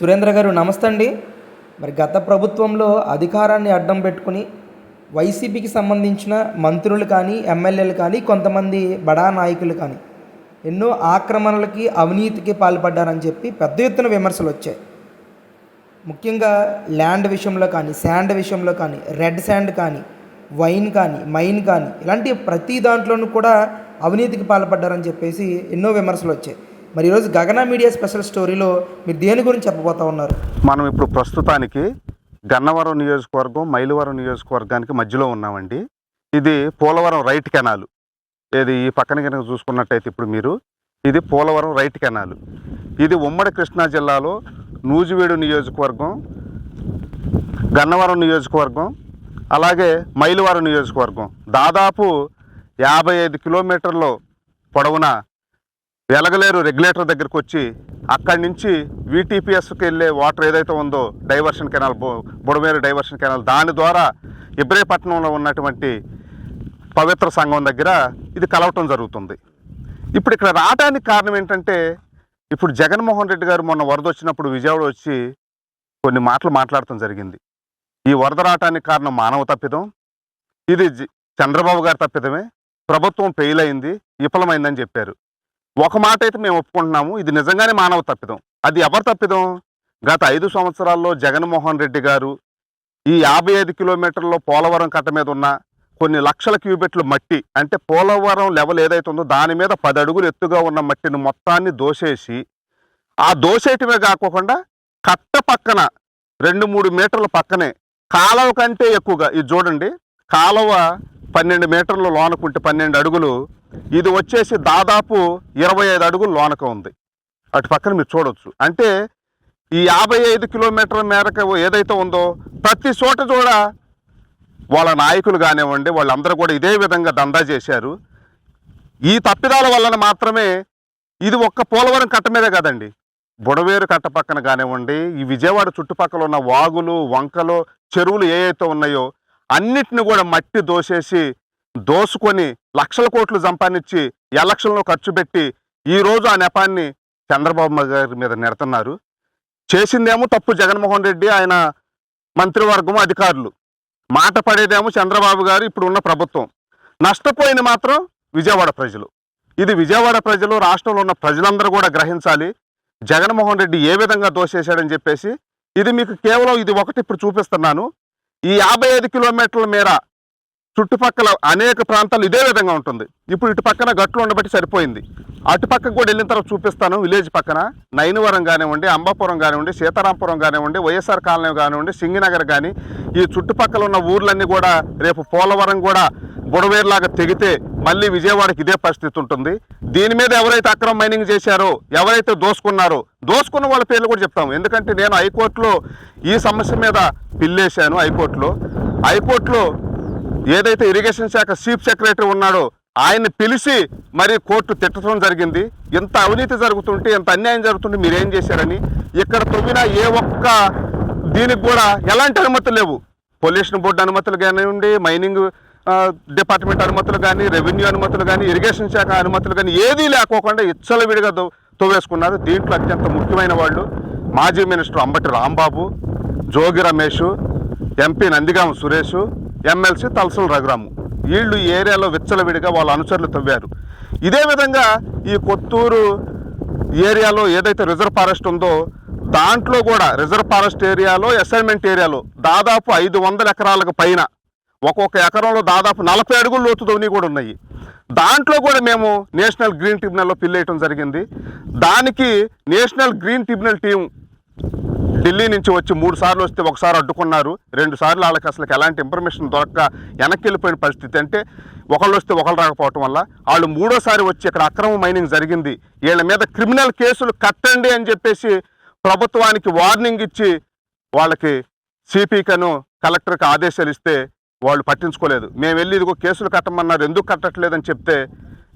సురేంద్ర గారు నమస్తే అండి మరి గత ప్రభుత్వంలో అధికారాన్ని అడ్డం పెట్టుకుని వైసీపీకి సంబంధించిన మంత్రులు కానీ ఎమ్మెల్యేలు కానీ కొంతమంది బడా నాయకులు కానీ ఎన్నో ఆక్రమణలకి అవినీతికి పాల్పడ్డారని చెప్పి పెద్ద ఎత్తున విమర్శలు వచ్చాయి. ముఖ్యంగా ల్యాండ్ విషయంలో కానీ శాండ్ విషయంలో కానీ రెడ్ శాండ్ కానీ వైన్ కానీ మైన్ కానీ ఇలాంటి ప్రతి దాంట్లోనూ కూడా అవినీతికి పాల్పడ్డారని చెప్పేసి ఎన్నో విమర్శలు వచ్చాయి. మరి ఈరోజు గగన మీడియా స్పెషల్ స్టోరీలో మీరు దేని గురించి చెప్పబోతా ఉన్నారు? మనం ఇప్పుడు ప్రస్తుతానికి గన్నవరం నియోజకవర్గం మైలవరం నియోజకవర్గానికి మధ్యలో ఉన్నామండి. ఇది పోలవరం రైట్ కెనాల్. ఇది ఈ పక్కన కనుక చూసుకున్నట్టయితే ఇప్పుడు మీరు ఇది పోలవరం రైట్ కెనాల్. ఇది ఉమ్మడి కృష్ణా జిల్లాలో నూజివీడు నియోజకవర్గం గన్నవరం నియోజకవర్గం అలాగే మైలవరం నియోజకవర్గం. దాదాపు యాభై ఐదు కిలోమీటర్లు పొడవున వెలగలేరు రెగ్యులేటర్ దగ్గరకు వచ్చి అక్కడి నుంచి వీటీపీఎస్కి వెళ్ళే వాటర్ ఏదైతే ఉందో diversion canal Budameru diversion canal దాని ద్వారా ఇబ్రేపట్నంలో ఉన్నటువంటి పవిత్ర సంఘం దగ్గర ఇది కలవటం జరుగుతుంది. ఇప్పుడు ఇక్కడ రావడానికి కారణం ఏంటంటే ఇప్పుడు జగన్మోహన్ రెడ్డి గారు మొన్న వరద వచ్చినప్పుడు విజయవాడ వచ్చి కొన్ని మాటలు మాట్లాడటం జరిగింది. ఈ వరద రావటానికి కారణం మానవ తప్పిదం ఇది చంద్రబాబు గారి తప్పిదమే ప్రభుత్వం ఫెయిల్ అయింది విఫలమైందని చెప్పారు. ఒక మాట అయితే మేము ఒప్పుకుంటున్నాము. ఇది నిజంగానే మానవ తప్పిదం. అది ఎవరు తప్పిదం? గత ఐదు సంవత్సరాల్లో జగన్మోహన్ రెడ్డి గారు ఈ యాభై ఐదు కిలోమీటర్లో పోలవరం కట్ట మీద ఉన్న కొన్ని లక్షల క్యూబెట్లు మట్టి అంటే పోలవరం లెవెల్ ఏదైతే ఉందో దాని మీద పది అడుగులు ఎత్తుగా ఉన్న మట్టిని మొత్తాన్ని దోసేసి ఆ దోసేయటమే కాకోకుండా కట్ట పక్కన రెండు మూడు మీటర్ల పక్కనే కాలువ కంటే ఎక్కువగా ఇది చూడండి కాలువ పన్నెండు మీటర్లు లోనకుంటే పన్నెండు అడుగులు. ఇది వచ్చేసి దాదాపు ఇరవై ఐదు అడుగులు లోనక ఉంది. అటు పక్కన మీరు చూడవచ్చు అంటే ఈ యాభై ఐదు కిలోమీటర్ల మేరకు ఏదైతే ఉందో ప్రతి చోట కూడా వాళ్ళ నాయకులు కానివ్వండి వాళ్ళందరూ కూడా ఇదే విధంగా దందా చేశారు. ఈ తప్పిదాల వలన మాత్రమే ఇది ఒక్క పోలవరం కట్ట మీదే కదండి. బుడవేరు కట్ట పక్కన కానివ్వండి ఈ విజయవాడ చుట్టుపక్కల ఉన్న వాగులు వంకలు చెరువులు ఏ ఉన్నాయో అన్నిటిని కూడా మట్టి దోసేసి దోసుకొని లక్షల కోట్లు సంపాదించి ఎలక్షన్లో ఖర్చు పెట్టి ఈ రోజు ఆ నెపాన్ని చంద్రబాబు గారి మీద నెడుతున్నారు. చేసిందేమో తప్పు జగన్మోహన్ రెడ్డి ఆయన మంత్రివర్గం అధికారులు. మాట పడేదేమో చంద్రబాబు గారు ఇప్పుడు ఉన్న ప్రభుత్వం. నష్టపోయింది మాత్రం విజయవాడ ప్రజలు. ఇది విజయవాడ ప్రజలు రాష్ట్రంలో ఉన్న ప్రజలందరూ కూడా గ్రహించాలి. జగన్మోహన్ రెడ్డి ఏ విధంగా దోషేశాడని చెప్పేసి ఇది మీకు కేవలం ఇది ఒకటి ఇప్పుడు చూపిస్తున్నాను. ఈ యాభై ఐదు కిలోమీటర్ల మేర చుట్టుపక్కల అనేక ప్రాంతాలు ఇదే విధంగా ఉంటుంది. ఇప్పుడు ఇటు పక్కన గట్లు ఉండబట్టి సరిపోయింది. అటు పక్కకు కూడా వెళ్ళిన తర్వాత చూపిస్తాను. విలేజ్ పక్కన నైనవరం కానివ్వండి అంబాపురం కానివ్వండి సీతారాంపురం కానివ్వండి వైఎస్ఆర్ కాలనీ కానివ్వండి సింగినగర్ కానీ ఈ చుట్టుపక్కల ఉన్న ఊర్లన్నీ కూడా రేపు పోలవరం కూడా బుడవేరులాగా తెగితే మళ్ళీ విజయవాడకి ఇదే పరిస్థితి ఉంటుంది. దీని మీద ఎవరైతే అక్రమ మైనింగ్ చేశారో ఎవరైతే దోసుకున్నారో దోసుకున్న వాళ్ళ పేర్లు కూడా చెప్తాము ఎందుకంటే నేను హైకోర్టులో ఈ సమస్య మీద పిల్లేశాను హైకోర్టులో. హైకోర్టులో ఏదైతే ఇరిగేషన్ శాఖ చీఫ్ సెక్రటరీ ఉన్నాడో ఆయన్ని పిలిచి మరి కోర్టు తిట్టడం జరిగింది. ఎంత అవినీతి జరుగుతుంటే ఎంత అన్యాయం జరుగుతుంటే మీరేం చేశారని ఇక్కడ తవ్విన ఏ ఒక్క దీనికి కూడా ఎలాంటి అనుమతులు లేవు. పొల్యూషన్ బోర్డు అనుమతులు కానివ్వండి మైనింగ్ డిపార్ట్మెంట్ అనుమతులు కానీ రెవెన్యూ అనుమతులు కానీ ఇరిగేషన్ శాఖ అనుమతులు కానీ ఏదీ లేకోకుండా ఇచ్చలవిడిగా తో- తవ్వేసుకున్నారు దీంట్లో అత్యంత ముఖ్యమైన వాళ్ళు మాజీ minister Ambati Rambabu Jogi Ramesh MP Nandigama Suresh MLC Talasala Raghuram. వీళ్ళు ఈ ఏరియాలో విచ్చలవిడిగా వాళ్ళ అనుచరులు తవ్వారు. ఇదే విధంగా ఈ కొత్తూరు ఏరియాలో ఏదైతే రిజర్వ్ ఫారెస్ట్ ఉందో దాంట్లో కూడా రిజర్వ్ ఫారెస్ట్ ఏరియాలో అసైన్మెంట్ ఏరియాలో దాదాపు ఐదు వందల ఎకరాలకు పైన ఒక్కొక్క ఎకరంలో దాదాపు నలభై అడుగులు లోతు ధోని కూడా ఉన్నాయి. దాంట్లో కూడా మేము నేషనల్ గ్రీన్ ట్రిబ్యునల్లో పిల్లేయటం జరిగింది. దానికి National Green Tribunal team Delhi నుంచి వచ్చి మూడు సార్లు వస్తే ఒకసారి అడ్డుకున్నారు. రెండు సార్లు వాళ్ళకి అసలు ఎలాంటి ఇన్ఫర్మేషన్ దొరక్క వెనక్కి వెళ్ళిపోయిన పరిస్థితి అంటే ఒకళ్ళు వస్తే ఒకళ్ళు రాకపోవటం వల్ల వాళ్ళు మూడోసారి వచ్చి ఇక్కడ అక్రమ మైనింగ్ జరిగింది. వీళ్ళ మీద క్రిమినల్ కేసులు కట్టండి అని చెప్పేసి ప్రభుత్వానికి వార్నింగ్ ఇచ్చి వాళ్ళకి సిపికను కలెక్టర్కి ఆదేశాలు ఇస్తే వాళ్ళు పట్టించుకోలేదు. మేము వెళ్ళి ఇదిగో కేసులు కట్టమన్నారు. ఎందుకు కట్టట్లేదని చెప్తే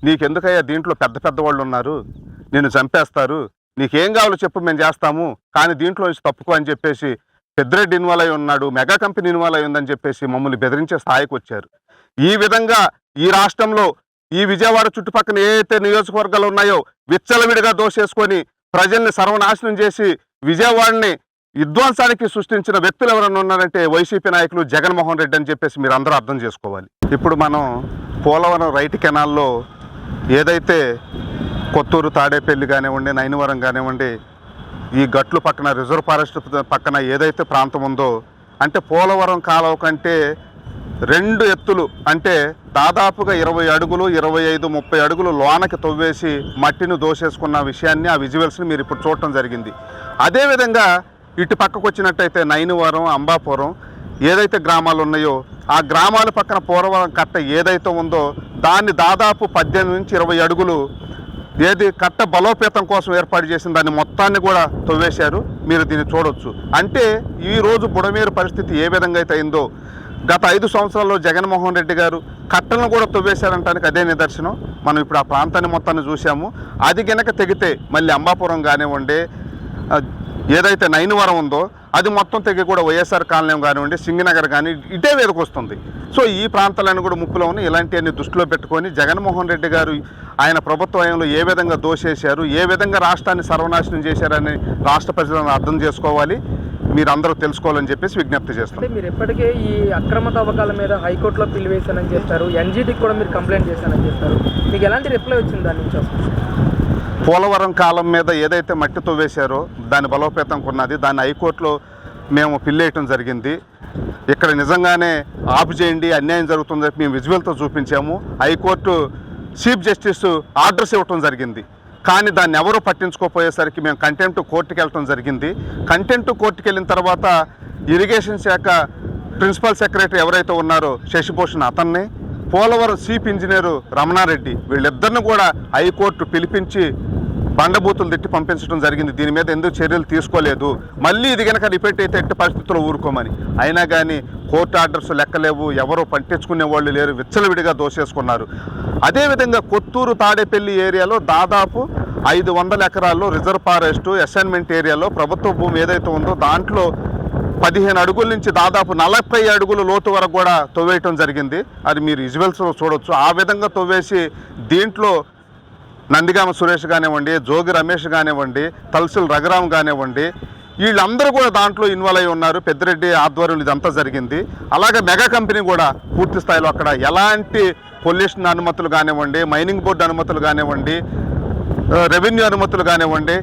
నీకెందుకయ్యా దీంట్లో పెద్ద పెద్ద వాళ్ళు ఉన్నారు. నేను చంపేస్తారు. నీకేం కావాలో చెప్పు మేము చేస్తాము. కానీ దీంట్లో నుంచి తప్పుకో అని చెప్పేసి పెద్దరెడ్డి ఇన్వాల్వ్ అయి ఉన్నాడు మెగా కంపెనీ ఇన్వాల్వ్ అయి ఉందని చెప్పేసి మమ్మల్ని బెదిరించే స్థాయికి వచ్చారు. ఈ విధంగా ఈ రాష్ట్రంలో ఈ విజయవాడ చుట్టుపక్కల ఏదైతే నియోజకవర్గాలు ఉన్నాయో విచ్చలవిడిగా దోషేసుకొని ప్రజల్ని సర్వనాశనం చేసి విజయవాడని విధ్వంసానికి సృష్టించిన వ్యక్తులు ఎవరైనా ఉన్నారంటే వైసీపీ నాయకులు జగన్మోహన్ రెడ్డి అని చెప్పేసి మీరు అందరూ అర్థం చేసుకోవాలి. ఇప్పుడు మనం పోలవరం రైట్ కెనాల్లో ఏదైతే కొత్తూరు తాడేపల్లి కానివ్వండి నైనవరం కానివ్వండి ఈ గట్లు పక్కన రిజర్వ్ ఫారెస్ట్ పక్కన ఏదైతే ప్రాంతం ఉందో అంటే పోలవరం కాలువ కంటే రెండు ఎత్తులు అంటే దాదాపుగా ఇరవై అడుగులు ఇరవై ఐదు ముప్పై అడుగులు లోనకి తవ్వేసి మట్టిని దోసేసుకున్న విషయాన్ని ఆ విజువల్స్ని మీరు ఇప్పుడు చూడటం జరిగింది. అదేవిధంగా ఇటు పక్కకు వచ్చినట్టయితే నైనవరం అంబాపురం ఏదైతే గ్రామాలు ఉన్నాయో ఆ గ్రామాల పక్కన పోలవరం కట్ట ఏదైతే ఉందో దాన్ని దాదాపు పద్దెనిమిది నుంచి ఇరవై అడుగులు ఏది కట్ట బలోపేతం కోసం ఏర్పాటు చేసిన దాన్ని మొత్తాన్ని కూడా తవ్వేశారు. మీరు దీన్ని చూడొచ్చు. అంటే ఈరోజు బుడమేరు పరిస్థితి ఏ విధంగా అయితే అయిందో గత ఐదు సంవత్సరాల్లో జగన్మోహన్ రెడ్డి గారు కట్టలను కూడా తవ్వేశారంటానికి అదే నిదర్శనం. మనం ఇప్పుడు ఆ ప్రాంతాన్ని మొత్తాన్ని చూసాము అది గనక తెగితే మళ్ళీ అంబాపురం కానివ్వండి ఏదైతే నైనవరం ఉందో అది మొత్తం తెగి కూడా వైఎస్ఆర్ కాలనీ కానివ్వండి సింగనగర్ కానీ ఇదే వేదిక వస్తుంది. సో ఈ ప్రాంతాలను కూడా ముప్పులో ఉన్న ఇలాంటివన్నీ దృష్టిలో పెట్టుకొని జగన్మోహన్ రెడ్డి గారు ఆయన ప్రభుత్వంలో ఏ విధంగా దోషేశారు ఏ విధంగా రాష్ట్రాన్ని సర్వనాశనం చేశారని రాష్ట్ర ప్రజలను అర్థం చేసుకోవాలి మీరందరూ తెలుసుకోవాలని చెప్పేసి విజ్ఞప్తి చేస్తారు మీరు ఎప్పటికే ఈ అక్రమ తవ్వకాల మీద హైకోర్టులో పిలివేశానని చెప్తారు ఎన్జీటీకి కూడా మీరు కంప్లైంట్ చేశానని చెప్తారు మీకు ఎలాంటి రిప్లై వచ్చింది దాని నుంచి? పోలవరం కాలం మీద ఏదైతే మట్టితో వేశారో దాని బలోపేతం కొన్నది దాన్ని హైకోర్టులో మేము పిల్లేయటం జరిగింది. ఇక్కడ నిజంగానే ఆపు చేయండి అన్యాయం జరుగుతుంది మేము విజువల్తో చూపించాము. హైకోర్టు చీఫ్ జస్టిస్ ఆర్డర్స్ ఇవ్వటం జరిగింది. కానీ దాన్ని ఎవరు పట్టించుకోపోయేసరికి మేము కంటెంట్ కోర్టుకి వెళ్ళటం జరిగింది. కంటెంట్ కోర్టుకి వెళ్ళిన తర్వాత ఇరిగేషన్ శాఖ ప్రిన్సిపల్ సెక్రటరీ ఎవరైతే ఉన్నారో శశిభూషణ్ అతన్ని పోలవరం చీఫ్ ఇంజనీరు రమణారెడ్డి వీళ్ళిద్దరిని కూడా హైకోర్టు పిలిపించి బండబూతులు తిట్టి పంపించడం జరిగింది. దీని మీద ఎందుకు చర్యలు తీసుకోలేదు? మళ్ళీ ఇది కనుక రిపీట్ అయితే ఎట్టి పరిస్థితుల్లో ఊరుకోమని. అయినా కానీ కోర్టు ఆర్డర్స్ లెక్కలేవు. ఎవరు పట్టించుకునే వాళ్ళు లేరు. విచ్చలవిడిగా దోసేసుకున్నారు అదేవిధంగా కొత్తూరు తాడేపల్లి ఏరియాలో దాదాపు ఐదు వందల ఎకరాల్లో రిజర్వ్ ఫారెస్ట్ అసైన్మెంట్ ఏరియాలో ప్రభుత్వ భూమి ఏదైతే ఉందో దాంట్లో పదిహేను అడుగుల నుంచి దాదాపు నలభై అడుగుల లోతు వరకు కూడా తవ్వేయటం జరిగింది. అది మీరు విజువల్స్లో చూడొచ్చు. ఆ విధంగా తవ్వేసి దీంట్లో నందిగామ సురేష్ కానివ్వండి జోగి రమేష్ కానివ్వండి తలసిల్ రఘురామ్ కానివ్వండి వీళ్ళందరూ కూడా దాంట్లో ఇన్వాల్వ్ అయి ఉన్నారు. పెద్దిరెడ్డి ఆధ్వర్యంలో ఇదంతా జరిగింది. అలాగే మెగా కంపెనీ కూడా పూర్తి స్థాయిలో అక్కడ ఎలాంటి పొల్యూషన్ అనుమతులు కానివ్వండి మైనింగ్ బోర్డు అనుమతులు కానివ్వండి రెవెన్యూ అనుమతులు కానివ్వండి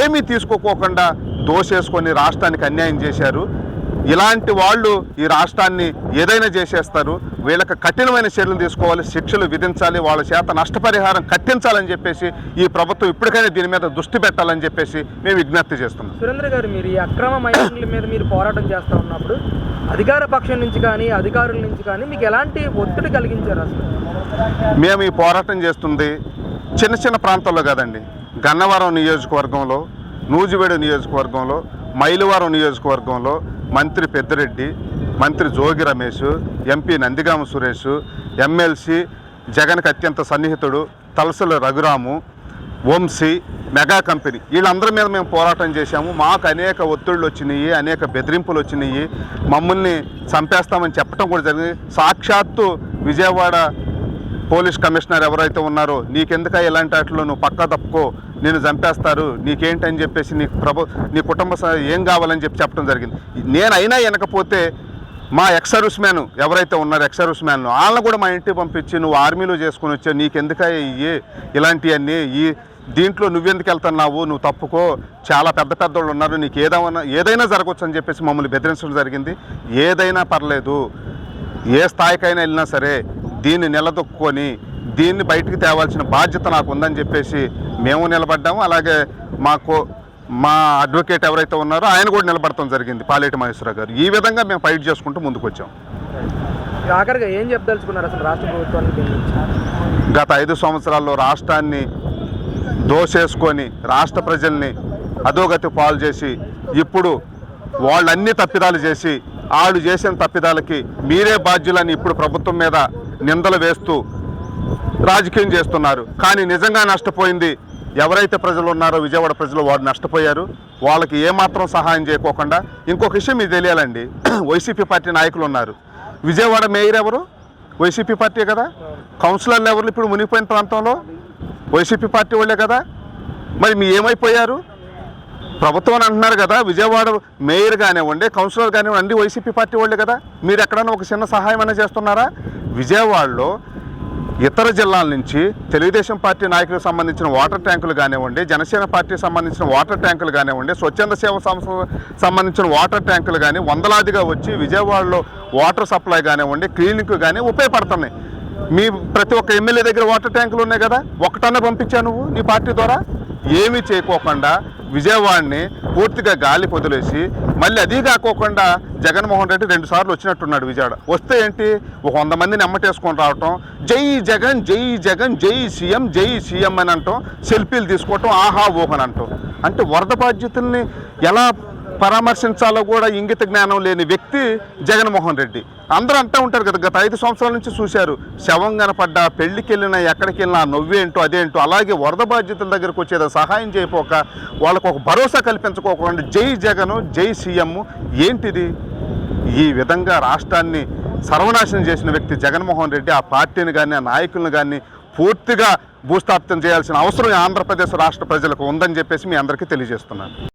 ఏమీ తీసుకోకోకుండా దోసేసుకొని రాష్ట్రానికి అన్యాయం చేశారు. ఇలాంటి వాళ్ళు ఈ రాష్ట్రాన్ని ఏదైనా చేసేస్తారు. వీళ్ళకి కఠినమైన చర్యలు తీసుకోవాలి శిక్షలు విధించాలి వాళ్ళ చేత నష్టపరిహారం కట్టించాలని చెప్పేసి ఈ ప్రభుత్వం ఇప్పటికైనా దీని మీద దృష్టి పెట్టాలని చెప్పేసి మేము విజ్ఞప్తి చేస్తున్నాం. సురేంద్ర గారు మీరు ఈ అక్రమ మైనింగ్ల మీద మీరు పోరాటం చేస్తూ ఉన్నప్పుడు అధికార పక్షం నుంచి కానీ అధికారుల నుంచి కానీ మీకు ఎలాంటి ఒత్తిడి కలిగించారు అసలు? మేము ఈ పోరాటం చేస్తుంది చిన్న చిన్న ప్రాంతాల్లో కాదండి. గన్నవరం నియోజకవర్గంలో నూజివేడు నియోజకవర్గంలో మైలవరం నియోజకవర్గంలో మంత్రి పెద్దిరెడ్డి మంత్రి జోగి రమేష్ ఎంపీ నందిగామ సురేష్ ఎమ్మెల్సీ జగన్కి అత్యంత సన్నిహితుడు తలసల రఘురాము వంశీ మెగా కంపెనీ. వీళ్ళందరి మీద మేము పోరాటం చేశాము. మాకు అనేక ఒత్తిళ్ళు వచ్చినాయి అనేక బెదిరింపులు వచ్చినాయి. మమ్మల్ని చంపేస్తామని చెప్పడం కూడా జరిగింది. సాక్షాత్తు విజయవాడ పోలీస్ కమిషనర్ ఎవరైతే ఉన్నారో నీకెందుక ఇలాంటి వాటిలో నువ్వు పక్కా తప్పుకో నేను చంపేస్తారు నీకేంటని చెప్పేసి నీ ప్రభు నీ కుటుంబ ఏం కావాలని చెప్పి చెప్పడం జరిగింది. నేనైనా వెనకపోతే మా ఎక్స్ మ్యాన్ ఎవరైతే ఉన్నారో ఎక్స్ మ్యాన్ వాళ్ళని కూడా మా ఇంటికి పంపించి నువ్వు ఆర్మీలో చేసుకుని వచ్చావు నీకెందుక ఇవి ఇలాంటివన్నీ ఈ దీంట్లో నువ్వెందుకు వెళ్తున్నావు నువ్వు తప్పుకో చాలా పెద్ద పెద్దోళ్ళు ఉన్నారు నీకు ఏదైనా ఏదైనా జరగవచ్చు అని చెప్పేసి మమ్మల్ని బెదిరించడం జరిగింది. ఏదైనా పర్లేదు ఏ స్థాయికైనా వెళ్ళినా సరే దీన్ని నిలదొక్కుని దీన్ని బయటికి తేవాల్సిన బాధ్యత నాకు ఉందని చెప్పేసి మేము నిలబడ్డాము. అలాగే మాకు మా అడ్వకేట్ ఎవరైతే ఉన్నారో ఆయన కూడా నిలబడటం జరిగింది పాలేటి మహేశ్వరరావు గారు. ఈ విధంగా మేము ఫైట్ చేసుకుంటూ ముందుకు వచ్చాం ఆఖరిగా ఏం చెప్పదలుచుకున్నారు అసలు రాష్ట్ర ప్రభుత్వానికి దీని గురించి? గత ఐదు సంవత్సరాల్లో రాష్ట్రాన్ని దోసేసుకొని రాష్ట్ర ప్రజల్ని అధోగతి పాలు చేసి ఇప్పుడు వాళ్ళన్ని తప్పిదాలు చేసి వాళ్ళు చేసిన తప్పిదాలకి మీరే బాధ్యులని ఇప్పుడు ప్రభుత్వం మీద నిందలు వేస్తూ రాజకీయం చేస్తున్నారు. కానీ నిజంగా నష్టపోయింది ఎవరైతే ప్రజలు ఉన్నారో విజయవాడ ప్రజలు వారు నష్టపోయారు. వాళ్ళకి ఏమాత్రం సహాయం చేయకోకుండా ఇంకొక విషయం మీకు తెలియాలండి. వైసీపీ పార్టీ నాయకులు ఉన్నారు. విజయవాడ మేయర్ ఎవరు? వైసీపీ పార్టీ కదా. కౌన్సిలర్లు ఎవరు? ఇప్పుడు మునిగిపోయిన ప్రాంతంలో వైసీపీ పార్టీ వాళ్ళే కదా. మరి మీ ఏమైపోయారు? ప్రభుత్వం అని అంటున్నారు కదా విజయవాడ మేయర్ కానివ్వండి కౌన్సిలర్ కానివ్వండి అన్ని వైసీపీ పార్టీ వాళ్ళే కదా. మీరు ఎక్కడైనా ఒక చిన్న సహాయం అయినా చేస్తున్నారా? విజయవాడలో ఇతర జిల్లాల నుంచి తెలుగుదేశం పార్టీ నాయకులకు సంబంధించిన వాటర్ ట్యాంకులు కానివ్వండి జనసేన పార్టీకి సంబంధించిన వాటర్ ట్యాంకులు కానివ్వండి స్వచ్ఛంద సేవ సంస్థ సంబంధించిన వాటర్ ట్యాంకులు కానీ వందలాదిగా వచ్చి విజయవాడలో వాటర్ సప్లై కానివ్వండి క్లినిక్ కానీ ఉపయోగపడుతున్నాయి మీ ప్రతి ఒక్క ఎమ్మెల్యే దగ్గర వాటర్ ట్యాంకులు ఉన్నాయి కదా? ఒకటన్నా పంపించావు నువ్వు నీ పార్టీ ద్వారా? ఏమీ చేయకోకుండా విజయవాడని పూర్తిగా గాలి పొదిలేసి మళ్ళీ అది కాకోకుండా జగన్మోహన్ రెడ్డి రెండు సార్లు వచ్చినట్టున్నాడు విజయవాడ. వస్తే ఏంటి? ఒక వంద మందిని అమ్మటేసుకొని రావటం జై జగన్ జై జగన్ జై సీఎం జై సీఎం అని అంటాం సెల్ఫీలు తీసుకోవటం ఆహా ఊహని అంటాం. అంటే వరద బాధ్యతల్ని ఎలా పరామర్శించాలో కూడా ఇంగిత జ్ఞానం లేని వ్యక్తి జగన్మోహన్ రెడ్డి. అందరూ అంటూ ఉంటారు కదా గత ఐదు సంవత్సరాల నుంచి చూశారు శవం కనపడ్డా పెళ్ళికి వెళ్ళినా ఎక్కడికి వెళ్ళినా నవ్వేంటో అదేంటో అలాగే వరద బాధ్యతల దగ్గరకు వచ్చేదో సహాయం చేయపోక వాళ్ళకు ఒక భరోసా కల్పించుకోకుండా జై జగన్ జై సీఎం ఏంటిది? ఈ విధంగా రాష్ట్రాన్ని సర్వనాశనం చేసిన వ్యక్తి జగన్మోహన్ రెడ్డి ఆ పార్టీని కానీ ఆ నాయకులను కానీ పూర్తిగా భూస్థాపితం చేయాల్సిన అవసరం ఆంధ్రప్రదేశ్ రాష్ట్ర ప్రజలకు ఉందని చెప్పేసి మీ అందరికీ తెలియజేస్తున్నాను.